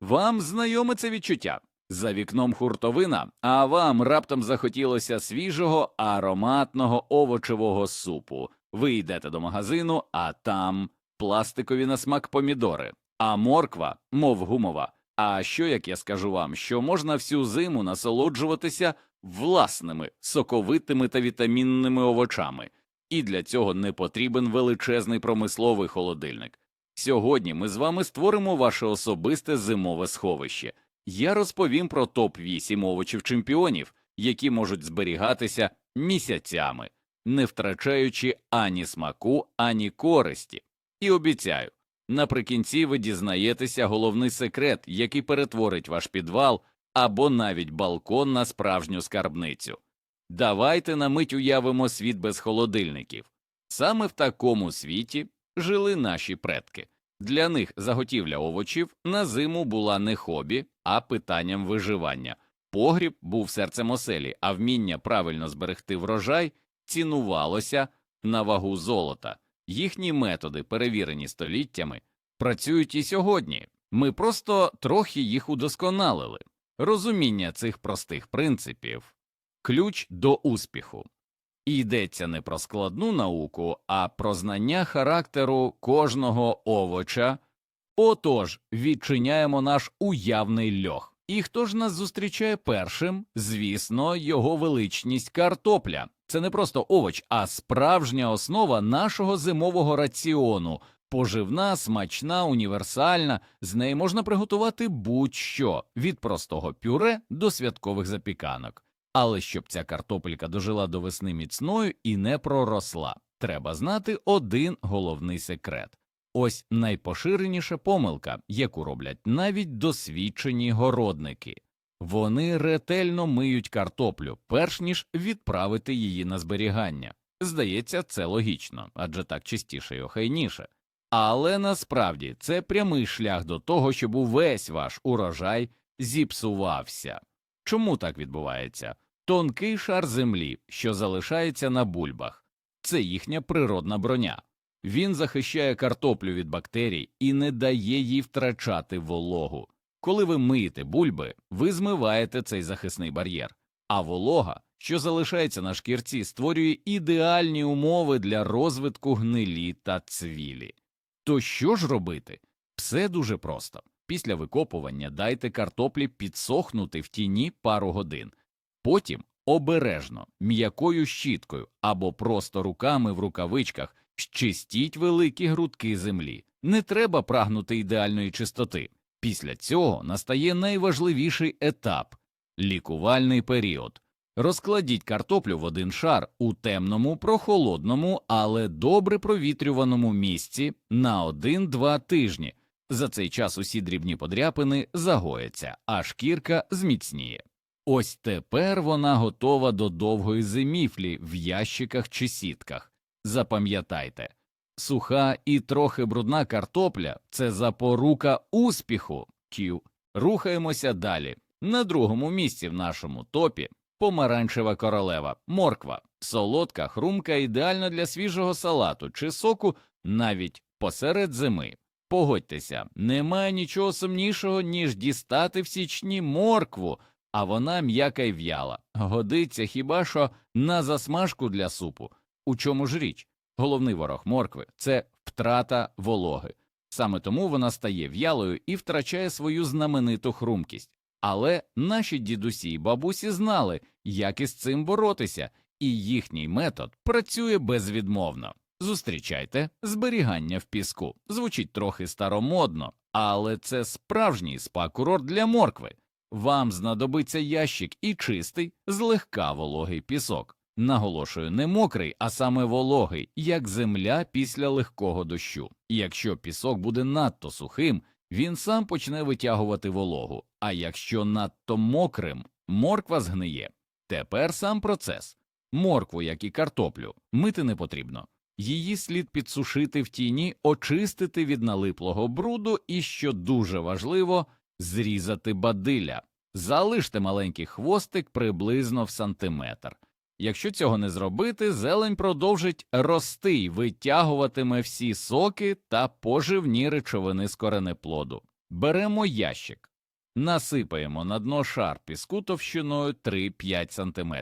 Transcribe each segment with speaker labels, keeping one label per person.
Speaker 1: Вам знайоме це відчуття? За вікном хуртовина, а вам раптом захотілося свіжого ароматного овочевого супу. Ви йдете до магазину, а там пластикові на смак помідори, а морква, мов гумова. А що як я скажу вам, що можна всю зиму насолоджуватися власними соковитими та вітамінними овочами, і для цього не потрібен величезний промисловий холодильник. Сьогодні ми з вами створимо ваше особисте зимове сховище. Я розповім про топ 8 овочів чемпіонів, які можуть зберігатися місяцями, не втрачаючи ані смаку, ані користі. І обіцяю, наприкінці ви дізнаєтеся головний секрет, який перетворить ваш підвал або навіть балкон на справжню скарбницю. Давайте на мить уявимо світ без холодильників. Саме в такому світі жили наші предки. Для них заготівля овочів на зиму була не хобі, а питанням виживання. Погріб був серцем оселі, а вміння правильно зберегти врожай цінувалося на вагу золота. Їхні методи, перевірені століттями, працюють і сьогодні. Ми просто трохи їх удосконалили. Розуміння цих простих принципів ключ до успіху. Йдеться не про складну науку, а про знання характеру кожного овоча. Отож, відчиняємо наш уявний льох. І хто ж нас зустрічає першим? Звісно, його величність картопля. Це не просто овоч, а справжня основа нашого зимового раціону. Поживна, смачна, універсальна, з неї можна приготувати будь-що від простого пюре до святкових запіканок. Але щоб ця картопелька дожила до весни міцною і не проросла, треба знати один головний секрет. Ось найпоширеніша помилка, яку роблять навіть досвідчені городники. Вони ретельно миють картоплю, перш ніж відправити її на зберігання. Здається, це логічно, адже так чистіше й охайніше. Але насправді це прямий шлях до того, щоб увесь ваш урожай зіпсувався. Чому так відбувається? Тонкий шар землі, що залишається на бульбах, це їхня природна броня. Він захищає картоплю від бактерій і не дає їй втрачати вологу. Коли ви миєте бульби, ви змиваєте цей захисний бар'єр, а волога, що залишається на шкірці, створює ідеальні умови для розвитку гнилі та цвілі. То що ж робити? Все дуже просто. Після викопування дайте картоплі підсохнути в тіні пару годин. Потім обережно, м'якою щіткою або просто руками в рукавичках щистіть великі грудки землі. Не треба прагнути ідеальної чистоти. Після цього настає найважливіший етап лікувальний період. Розкладіть картоплю в один шар у темному, прохолодному, але добре провітрюваному місці на 1-2 тижні. За цей час усі дрібні подряпини загояться, а шкірка зміцніє. Ось тепер вона готова до довгої зиміфлі в ящиках чи сітках. Запам'ятайте, суха і трохи брудна картопля це запорука успіху. К'ю. Рухаємося далі. На другому місці в нашому топі помаранчева королева, морква, солодка, хрумка, ідеальна для свіжого салату чи соку навіть посеред зими. Погодьтеся, немає нічого сумнішого, ніж дістати в січні моркву, а вона м'яка й в'яла. Годиться хіба що на засмажку для супу. У чому ж річ? Головний ворог моркви це втрата вологи. Саме тому вона стає в'ялою і втрачає свою знамениту хрумкість. Але наші дідусі й бабусі знали, як із цим боротися, і їхній метод працює безвідмовно. Зустрічайте зберігання в піску. Звучить трохи старомодно, але це справжній спа-курорт для моркви. Вам знадобиться ящик і чистий, злегка вологий пісок. Наголошую, не мокрий, а саме вологий, як земля після легкого дощу. Якщо пісок буде надто сухим, він сам почне витягувати вологу, а якщо надто мокрим, морква згниє. Тепер сам процес. Моркву, як і картоплю, мити не потрібно. Її слід підсушити в тіні, очистити від налиплого бруду і, що дуже важливо, зрізати бадилля. Залиште маленький хвостик приблизно в сантиметр. Якщо цього не зробити, зелень продовжить рости й витягуватиме всі соки та поживні речовини з коренеплоду. Беремо ящик, насипаємо на дно шар піску товщиною 3-5 см.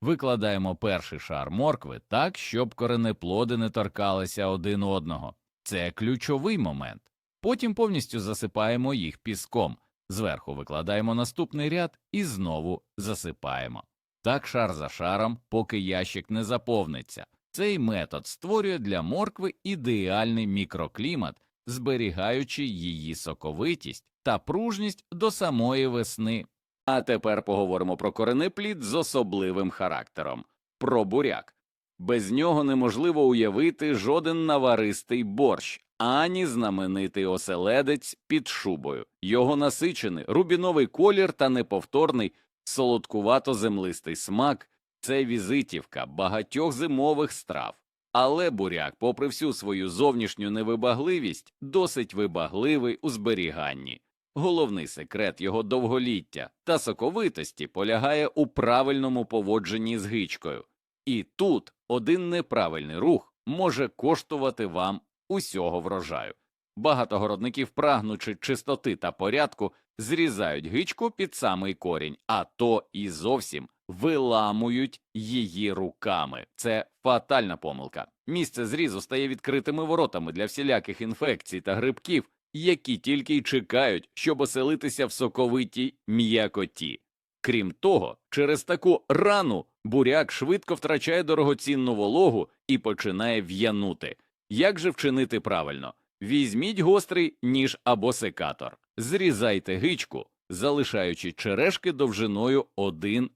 Speaker 1: Викладаємо перший шар моркви так, щоб коренеплоди не торкалися один одного. Це ключовий момент. Потім повністю засипаємо їх піском. Зверху викладаємо наступний ряд і знову засипаємо. Так шар за шаром, поки ящик не заповниться. Цей метод створює для моркви ідеальний мікроклімат, зберігаючи її соковитість та пружність до самої весни. А тепер поговоримо про коренеплід з особливим характером про буряк. Без нього неможливо уявити жоден наваристий борщ, ані знаменитий оселедець під шубою. Його насичений рубіновий колір та неповторний солодкувато-землистий смак це візитівка багатьох зимових страв. Але буряк, попри всю свою зовнішню невибагливість, досить вибагливий у зберіганні. Головний секрет його довголіття та соковитості полягає у правильному поводженні з гичкою. І тут один неправильний рух може коштувати вам усього врожаю. Багато городників, прагнучи чистоти та порядку, зрізають гичку під самий корінь, а то і зовсім виламують її руками. Це фатальна помилка. Місце зрізу стає відкритими воротами для всіляких інфекцій та грибків, які тільки й чекають, щоб оселитися в соковитій м'якоті. Крім того, через таку рану буряк швидко втрачає дорогоцінну вологу і починає в'янути. Як же вчинити правильно? Візьміть гострий ніж або секатор, зрізайте гичку, залишаючи черешки довжиною 1-2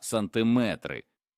Speaker 1: см.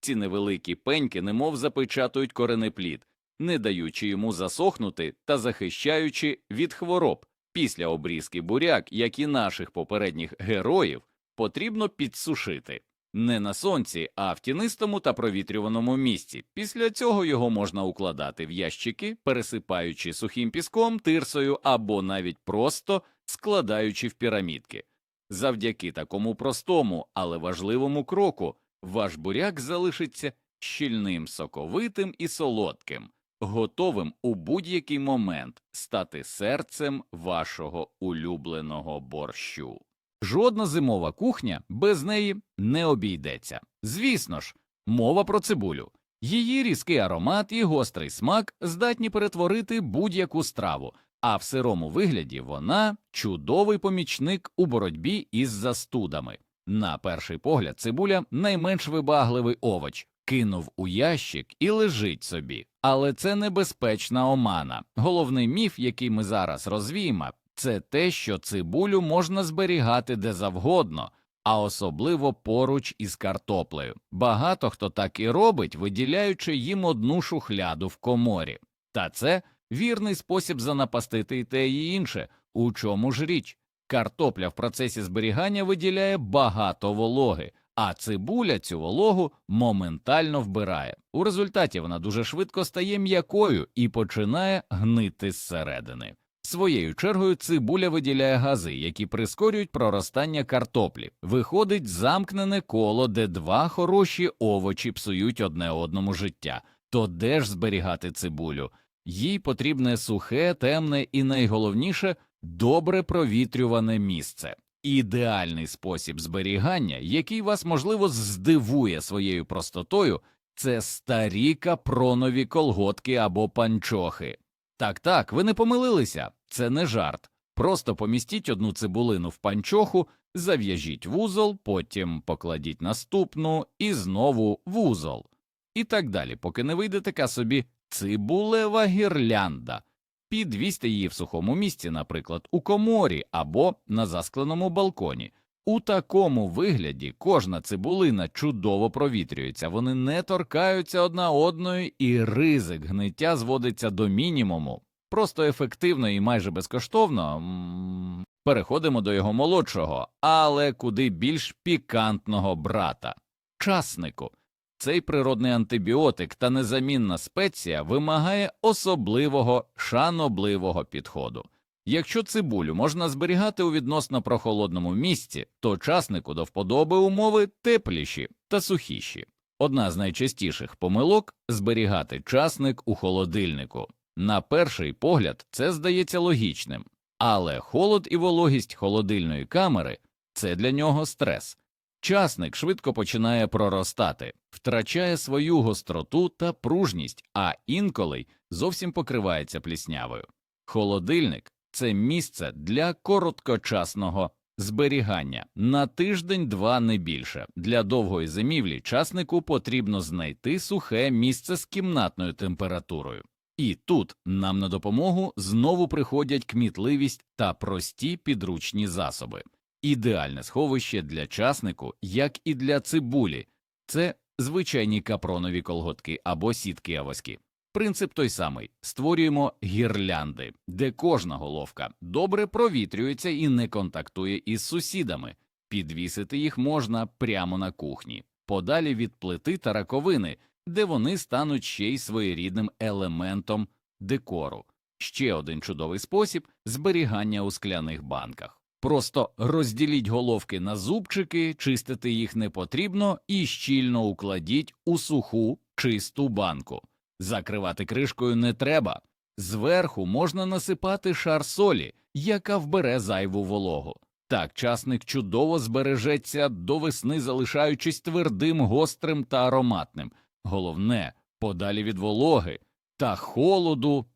Speaker 1: Ці невеликі пеньки немов запечатують коренеплід, не даючи йому засохнути та захищаючи від хвороб. Після обрізки буряк, як і наших попередніх героїв, потрібно підсушити. Не на сонці, а в тінистому та провітрюваному місці. Після цього його можна укладати в ящики, пересипаючи сухим піском, тирсою або навіть просто складаючи в пірамідки. Завдяки такому простому, але важливому кроку ваш буряк залишиться щільним, соковитим і солодким, готовим у будь-який момент стати серцем вашого улюбленого борщу. Жодна зимова кухня без неї не обійдеться. Звісно ж, мова про цибулю. Її різкий аромат і гострий смак здатні перетворити будь-яку страву, а в сирому вигляді вона чудовий помічник у боротьбі із застудами. На перший погляд, цибуля найменш вибагливий овоч. Кинув у ящик і лежить собі. Але це небезпечна омана. Головний міф, який ми зараз розвіємо, це те, що цибулю можна зберігати де завгодно, а особливо поруч із картоплею. Багато хто так і робить, виділяючи їм одну шухляду в коморі. Та це вірний спосіб занапастити і те і інше. У чому ж річ? Картопля в процесі зберігання виділяє багато вологи, а цибуля цю вологу моментально вбирає. У результаті вона дуже швидко стає м'якою і починає гнити зсередини. Своєю чергою цибуля виділяє гази, які прискорюють проростання картоплі. Виходить замкнене коло, де два хороші овочі псують одне одному життя. То де ж зберігати цибулю? Їй потрібне сухе, темне і найголовніше добре провітрюване місце. Ідеальний спосіб зберігання, який вас можливо здивує своєю простотою, це старі капронові колготки або панчохи. Так, так, ви не помилилися, це не жарт. Просто помістіть одну цибулину в панчоху, зав'яжіть вузол, потім покладіть наступну і знову вузол. І так далі, поки не вийде така собі цибулева гірлянда. Підвісьте її в сухому місці, наприклад, у коморі або на заскленому балконі. У такому вигляді кожна цибулина чудово провітрюється, вони не торкаються одна одної, і ризик гниття зводиться до мінімуму. Просто ефективно і майже безкоштовно. Переходимо до його молодшого, але куди більш пікантного брата часнику. Цей природний антибіотик та незамінна спеція вимагає особливого шанобливого підходу. Якщо цибулю можна зберігати у відносно прохолодному місці, то часнику до вподоби умови тепліші та сухіші. Одна з найчастіших помилок зберігати часник у холодильнику. На перший погляд це здається логічним. Але холод і вологість холодильної камери це для нього стрес. Часник швидко починає проростати, втрачає свою гостроту та пружність, а інколи зовсім покривається пліснявою. Холодильник це місце для короткочасного зберігання на тиждень-два не більше. Для довгої зимівлі часнику потрібно знайти сухе місце з кімнатною температурою. І тут нам на допомогу знову приходять кмітливість та прості підручні засоби. Ідеальне сховище для часнику, як і для цибулі, це звичайні капронові колготки або сітки авоськи. Принцип той самий створюємо гірлянди, де кожна головка добре провітрюється і не контактує із сусідами. Підвісити їх можна прямо на кухні, подалі від плити та раковини, де вони стануть ще й своєрідним елементом декору. Ще один чудовий спосіб зберігання у скляних банках. Просто розділіть головки на зубчики, чистити їх не потрібно і щільно укладіть у суху чисту банку. Закривати кришкою не треба. Зверху можна насипати шар солі, яка вбере зайву вологу. Так часник чудово збережеться до весни, залишаючись твердим, гострим та ароматним. Головне, подалі від вологи та холоду.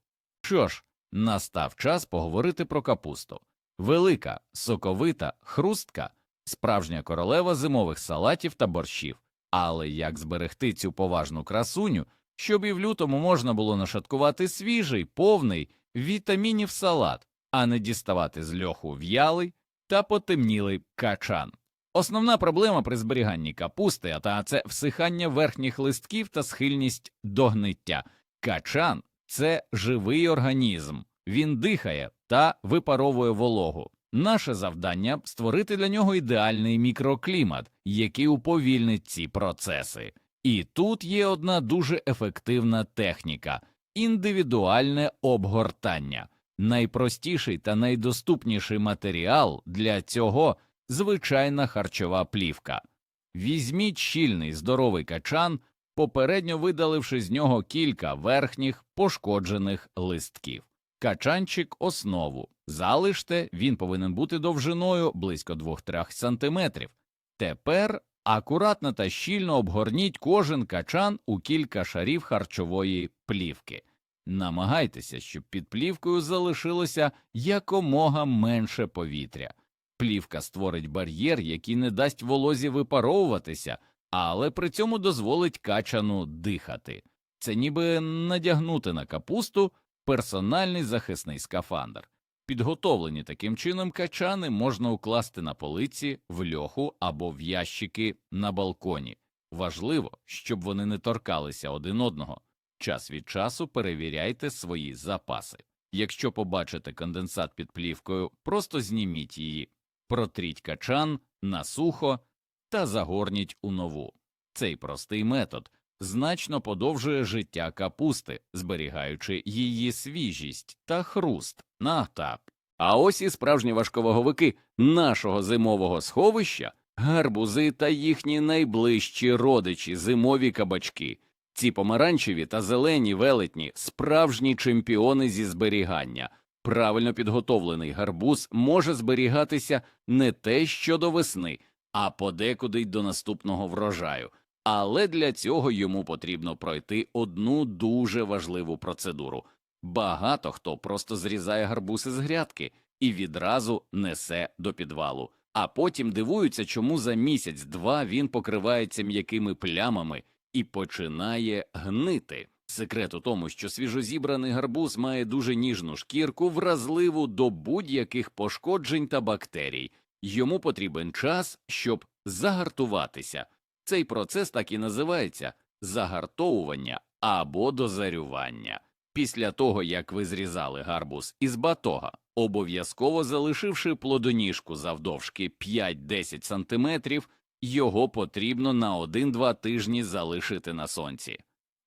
Speaker 1: Що ж, настав час поговорити про капусту. Велика, соковита, хрустка, справжня королева зимових салатів та борщів. Але як зберегти цю поважну красуню, щоб і в лютому можна було нашаткувати свіжий, повний вітамінів салат, а не діставати з льоху в'ялий та потемнілий качан. Основна проблема при зберіганні капусти та це всихання верхніх листків та схильність до гниття. Качан це живий організм, він дихає та випаровує вологу. Наше завдання створити для нього ідеальний мікроклімат, який уповільнить ці процеси. І тут є одна дуже ефективна техніка індивідуальне обгортання. Найпростіший та найдоступніший матеріал для цього звичайна харчова плівка. Візьміть щільний здоровий качан, попередньо видаливши з нього кілька верхніх пошкоджених листків. Качанчик основу. Залиште, він повинен бути довжиною близько 2-3 см. Тепер акуратно та щільно обгорніть кожен качан у кілька шарів харчової плівки. Намагайтеся, щоб під плівкою залишилося якомога менше повітря. Плівка створить бар'єр, який не дасть волозі випаровуватися, але при цьому дозволить качану дихати. Це ніби надягнути на капусту персональний захисний скафандр. Підготовлені таким чином качани можна укласти на полиці, в льоху або в ящики на балконі. Важливо, щоб вони не торкалися один одного. Час від часу перевіряйте свої запаси. Якщо побачите конденсат під плівкою, просто зніміть її, протріть качан на сухо та загорніть у нову. Цей простий метод значно подовжує життя капусти, зберігаючи її свіжість та хруст на так. А ось і справжні важковаговики нашого зимового сховища, гарбузи та їхні найближчі родичі, зимові кабачки. Ці помаранчеві та зелені велетні справжні чемпіони зі зберігання. Правильно підготовлений гарбуз може зберігатися не те що до весни, а подекуди й до наступного врожаю. Але для цього йому потрібно пройти одну дуже важливу процедуру. Багато хто просто зрізає гарбуз із грядки і відразу несе до підвалу, а потім дивуються, чому за місяць-два він покривається м'якими плямами і починає гнити. Секрет у тому, що свіжозібраний гарбуз має дуже ніжну шкірку, вразливу до будь-яких пошкоджень та бактерій. Йому потрібен час, щоб загартуватися. Цей процес так і називається загартовування або дозарювання. Після того, як ви зрізали гарбуз із батога, обов'язково залишивши плодоніжку завдовжки 5-10 см, його потрібно на 1-2 тижні залишити на сонці.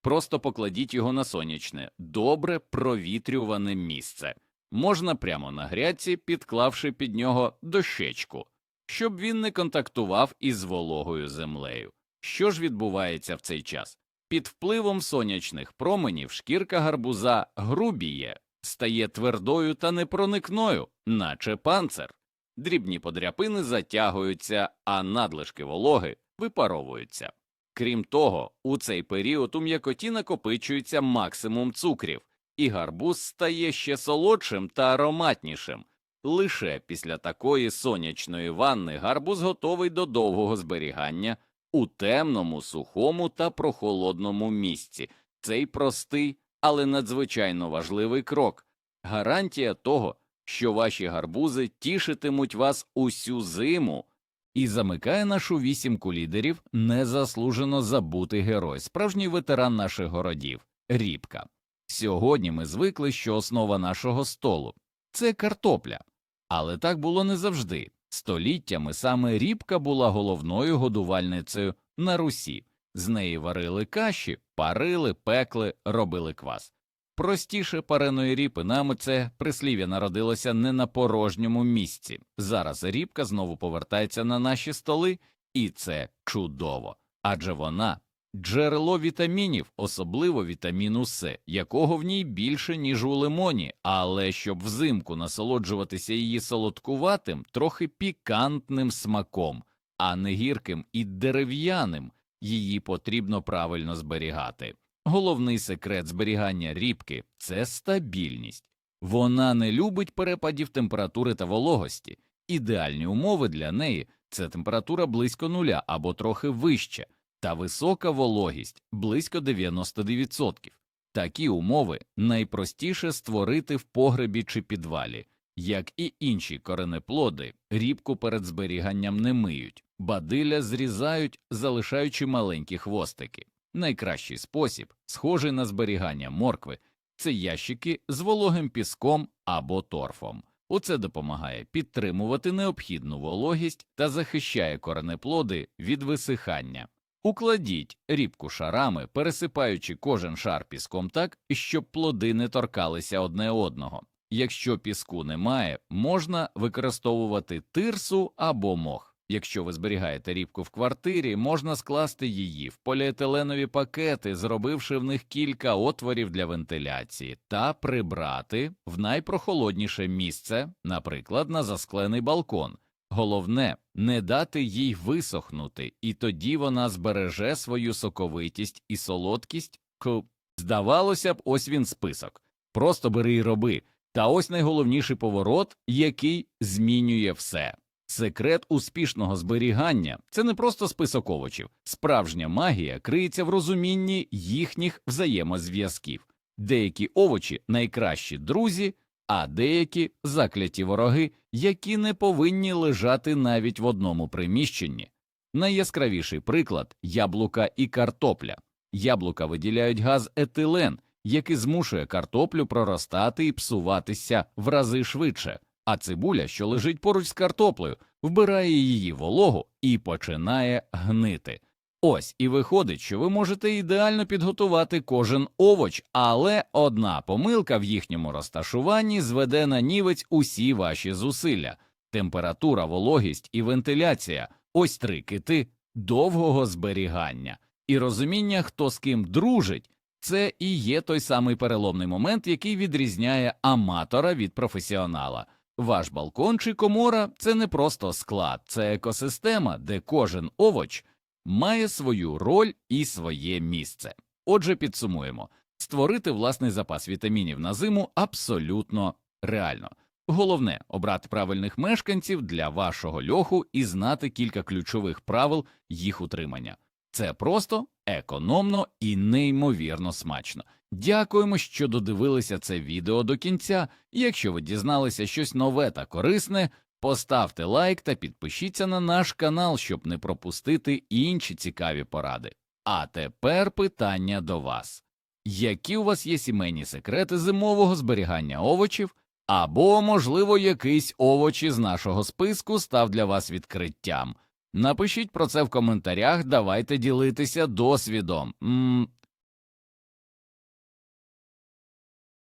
Speaker 1: Просто покладіть його на сонячне, добре провітрюване місце. Можна прямо на грядці, підклавши під нього дощечку, щоб він не контактував із вологою землею. Що ж відбувається в цей час? Під впливом сонячних променів шкірка гарбуза грубіє, стає твердою та непроникною, наче панцир. Дрібні подряпини затягуються, а надлишки вологи випаровуються. Крім того, у цей період у м'якоті накопичується максимум цукрів, і гарбуз стає ще солодшим та ароматнішим. Лише після такої сонячної ванни гарбуз готовий до довгого зберігання у темному, сухому та прохолодному місці. Цей простий, але надзвичайно важливий крок гарантія того, що ваші гарбузи тішитимуть вас усю зиму. І замикає нашу вісімку лідерів незаслужено забутий герой, справжній ветеран наших городів рібка. Сьогодні ми звикли, що основа нашого столу це картопля. Але так було не завжди. Століттями саме рібка була головною годувальницею на Русі. З неї варили каші, парили, пекли, робили квас. Простіше пареної ріпи нам це прислів'я народилося не на порожньому місці. Зараз рібка знову повертається на наші столи, і це чудово, адже вона джерело вітамінів, особливо вітаміну С, якого в ній більше, ніж у лимоні, але щоб взимку насолоджуватися її солодкуватим, трохи пікантним смаком, а не гірким і дерев'яним, її потрібно правильно зберігати. Головний секрет зберігання рібки це стабільність. Вона не любить перепадів температури та вологості. Ідеальні умови для неї це температура близько нуля або трохи вища, та висока вологість близько 90%. Такі умови найпростіше створити в погребі чи підвалі. Як і інші коренеплоди, рібку перед зберіганням не миють, бадилля зрізають, залишаючи маленькі хвостики. Найкращий спосіб, схожий на зберігання моркви, це ящики з вологим піском або торфом. Оце допомагає підтримувати необхідну вологість та захищає коренеплоди від висихання. Укладіть рібку шарами, пересипаючи кожен шар піском так, щоб плоди не торкалися одне одного. Якщо піску немає, можна використовувати тирсу або мох. Якщо ви зберігаєте рібку в квартирі, можна скласти її в поліетиленові пакети, зробивши в них кілька отворів для вентиляції, та прибрати в найпрохолодніше місце, наприклад, на засклений балкон. Головне не дати їй висохнути, і тоді вона збереже свою соковитість і солодкість. Ку. Здавалося б, ось він список. Просто бери і роби. Та ось найголовніший поворот, який змінює все. Секрет успішного зберігання це не просто список овочів, справжня магія криється в розумінні їхніх взаємозв'язків. Деякі овочі найкращі друзі, а деякі закляті вороги, які не повинні лежати навіть в одному приміщенні. Найяскравіший приклад яблука і картопля. Яблука виділяють газ етилен, який змушує картоплю проростати і псуватися в рази швидше, а цибуля, що лежить поруч з картоплею, вбирає її вологу і починає гнити. Ось і виходить, що ви можете ідеально підготувати кожен овоч, але одна помилка в їхньому розташуванні зведе на нівець усі ваші зусилля. Температура, вологість і вентиляція ось три кити довгого зберігання, і розуміння, хто з ким дружить, це і є той самий переломний момент, який відрізняє аматора від професіонала. Ваш балкон чи комора це не просто склад, це екосистема, де кожен овоч має свою роль і своє місце. Отже, підсумуємо створити власний запас вітамінів на зиму абсолютно реально. Головне обрати правильних мешканців для вашого льоху і знати кілька ключових правил їх утримання. Це просто, економно і неймовірно смачно. Дякуємо, що додивилися це відео до кінця. Якщо ви дізналися щось нове та корисне, поставте лайк та підпишіться на наш канал, щоб не пропустити інші цікаві поради. А тепер питання до вас: які у вас є сімейні секрети зимового зберігання овочів? Або, можливо, якийсь овоч із нашого списку став для вас відкриттям. Напишіть про це в коментарях, давайте ділитися досвідом. М